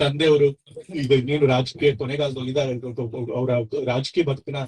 தந்தை ஒரு ಈಗ ಇನ್ನೇನು ರಾಜಕೀಯ ಕೊನೆಗಾಲದಲ್ಲಿ ಇದ್ದಾರೆ ಅವರ ರಾಜಕೀಯ ಬದುಕಿನ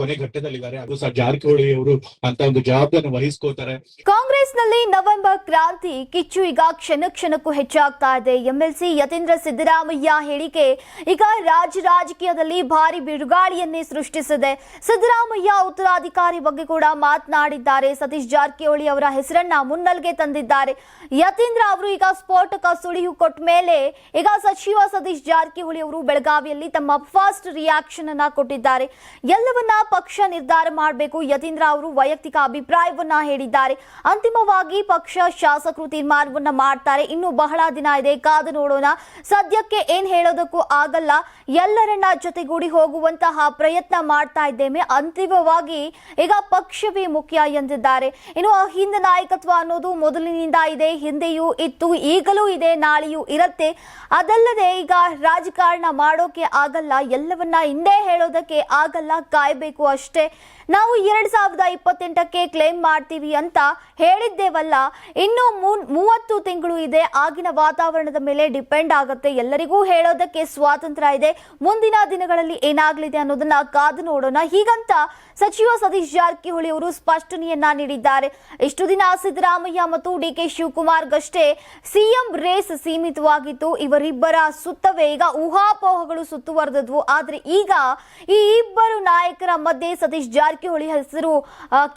ಕೊನೆ ಘಟ್ಟದಲ್ಲಿ ಘಟ್ಟದಲ್ಲಿದ್ದಾರೆ. ಅದು ಸಹ ಜಾರಕಿಹೊಳಿ ಅವರು ಅಂತ ಒಂದು ಜವಾಬ್ದಾರಿ ವಹಿಸ್ಕೋತಾರೆ ಕಾಂಗ್ರೆಸ್ನಲ್ಲಿ ನವೆಂಬರ್ ಕ್ರಾಂತಿ ಕಿಚ್ಚು ಈಗ ಕ್ಷಣ ಕ್ಷಣಕ್ಕೂ ಹೆಚ್ಚಾಗ್ತಾ ಇದೆ. ಎಂಎಲ್ಸಿ ಯತೀಂದ್ರ ಸಿದ್ದರಾಮಯ್ಯ ಹೇಳಿಕೆ ಈಗ ರಾಜ್ಯ ರಾಜಕೀಯದಲ್ಲಿ ಭಾರಿ ಬಿರುಗಾಳಿಯನ್ನೇ ಸೃಷ್ಟಿಸಿದೆ. ಸಿದ್ದರಾಮಯ್ಯ ಉತ್ತರಾಧಿಕಾರಿ ಬಗ್ಗೆ ಕೂಡ ಮಾತನಾಡಿದ್ದಾರೆ. ಸತೀಶ್ ಜಾರಕಿಹೊಳಿ ಅವರ ಹೆಸರನ್ನ ಮುನ್ನಲ್ಗೆ ತಂದಿದ್ದಾರೆ. ಯತೀಂದ್ರ ಅವರು ಈಗ ಸ್ಫೋಟಕ ಸುಳಿವು ಕೊಟ್ಟ ಮೇಲೆ ಈಗ ಸಚಿವ ಸತೀಶ್ ಜಾರಕಿಹೊಳಿ ಅವರು ಬೆಳಗಾವಿಯಲ್ಲಿ ತಮ್ಮ ಫಸ್ಟ್ ರಿಯಾಕ್ಷನ್ ಅನ್ನ ಕೊಟ್ಟಿದ್ದಾರೆ. ಎಲ್ಲವನ್ನ ಪಕ್ಷ ನಿರ್ಧಾರ ಮಾಡಬೇಕು, ಯತೀಂದ್ರ ಅವರು ವೈಯಕ್ತಿಕ ಅಭಿಪ್ರಾಯವನ್ನ ಹೇಳಿದ್ದಾರೆ. ಅಂತಿಮವಾಗಿ ಪಕ್ಷ ಶಾಸಕರು ತೀರ್ಮಾನವನ್ನ ಮಾಡ್ತಾರೆ. ಇನ್ನು ಬಹಳ ದಿನ ಇದೆ, ಕಾದು ನೋಡೋಣ. ಸದ್ಯಕ್ಕೆ ಏನ್ ಹೇಳೋದಕ್ಕೂ ಆಗಲ್ಲ. ಎಲ್ಲರನ್ನ ಜೊತೆಗೂಡಿ ಹೋಗುವಂತಹ ಪ್ರಯತ್ನ ಮಾಡ್ತಾ ಇದ್ದೇವೆ. ಅಂತಿಮವಾಗಿ ಈಗ ಪಕ್ಷವೇ ಮುಖ್ಯ ಎಂದಿದ್ದಾರೆ. ಇನ್ನು ಹಿಂದ ನಾಯಕತ್ವ ಅನ್ನೋದು ಮೊದಲಿನಿಂದ ಇದೆ, ಹಿಂದೆಯೂ ಇತ್ತು, ಈಗಲೂ ಇದೆ, ನಾಳೆಯೂ ಇರುತ್ತೆ. ಅದಲ್ಲದೆ ಈಗ ರಾಜಕಾರಣ ಮಾಡೋಕೆ ಆಗಲ್ಲ, ಎಲ್ಲವನ್ನ ಹಿಂದೆ ಹೇಳೋದಕ್ಕೆ ಆಗಲ್ಲ, ಕಾಯ್ಬೇಕು ಅಷ್ಟೇ. ನಾವು ಎರಡ್ ಸಾವಿರದ ಇಪ್ಪತ್ತೆಂಟಕ್ಕೆ ಕ್ಲೇಮ್ ಮಾಡ್ತೀವಿ ಅಂತ ಹೇಳಿದ್ದೇವಲ್ಲ, ಇನ್ನು ಮೂವತ್ತು ತಿಂಗಳು ಇದೆ, ಆಗಿನ ವಾತಾವರಣದ ಮೇಲೆ ಡಿಪೆಂಡ್ ಆಗುತ್ತೆ. ಎಲ್ಲರಿಗೂ ಹೇಳೋದಕ್ಕೆ ಸ್ವಾತಂತ್ರ್ಯ ಇದೆ. ಮುಂದಿನ ದಿನಗಳಲ್ಲಿ ಏನಾಗಲಿದೆ ಅನ್ನೋದನ್ನ ಕಾದು ನೋಡೋಣ. ಹೀಗಂತ ಸಚಿವ ಸತೀಶ್ ಜಾರಕಿಹೊಳಿ ಅವರು ಸ್ಪಷ್ಟನೆಯನ್ನ ನೀಡಿದ್ದಾರೆ. ಇಷ್ಟು ದಿನ ಸಿದ್ದರಾಮಯ್ಯ ಮತ್ತು ಡಿ ಕೆ ಶಿವಕುಮಾರ್ಗಷ್ಟೇ ಸಿಎಂ ರೇಸ್ ಸೀಮಿತವಾಗಿತ್ತು. ಇವರಿಬ್ಬರ ಸುತ್ತವೇ ಈಗ ಊಹಾಪೋಹಗಳು ಸುತ್ತುವರೆದದ್ವು. ಆದ್ರೆ ಈಗ ಈ ಇಬ್ಬರು ನಾಯಕರ ಮಧ್ಯೆ ಸತೀಶ್ ಜಾರಕಿಹೊಳಿ ಹೆಸರು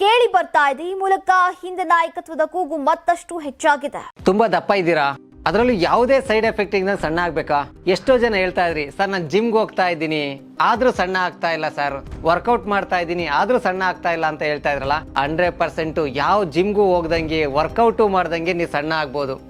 ಕೇಳಿ ಬರ್ತಾ ಇದೆ. ಈ ಮೂಲಕ ಹಿಂದೆ ನಾಯಕತ್ವದ ಕೂಗು ಮತ್ತಷ್ಟು ಹೆಚ್ಚಾಗಿದೆ. ತುಂಬಾ ದಪ್ಪ ಇದ್ದೀರಾ? ಅದರಲ್ಲೂ ಯಾವುದೇ ಸೈಡ್ ಎಫೆಕ್ಟ್ ಇಂದ ಸಣ್ಣ ಆಗ್ಬೇಕಾ? ಎಷ್ಟೋ ಜನ ಹೇಳ್ತಾ ಇದ್ರಿ, ಸರ್, ನಾನು ಜಿಮ್ಗೆ ಹೋಗ್ತಾ ಇದ್ದೀನಿ. ಆದ್ರೂ ಸಣ್ಣ ಆಗ್ತಾ ಇಲ್ಲ, ಸರ್. ವರ್ಕೌಟ್ ಮಾಡ್ತಾ ಇದ್ದೀನಿ, ಆದ್ರೂ ಸಣ್ಣ ಆಗ್ತಾ ಇಲ್ಲ ಅಂತ ಹೇಳ್ತಾ ಇದ್ರಲ್ಲ ಹಂಡ್ರೆಡ್ ಪರ್ಸೆಂಟ್ ಯಾವ ಜಿಮ್ಗೂ ಹೋಗ್ದಂಗೆ, ವರ್ಕೌಟು ಮಾಡ್ದಂಗೆ ನೀವು ಸಣ್ಣ ಆಗ್ಬೋದು.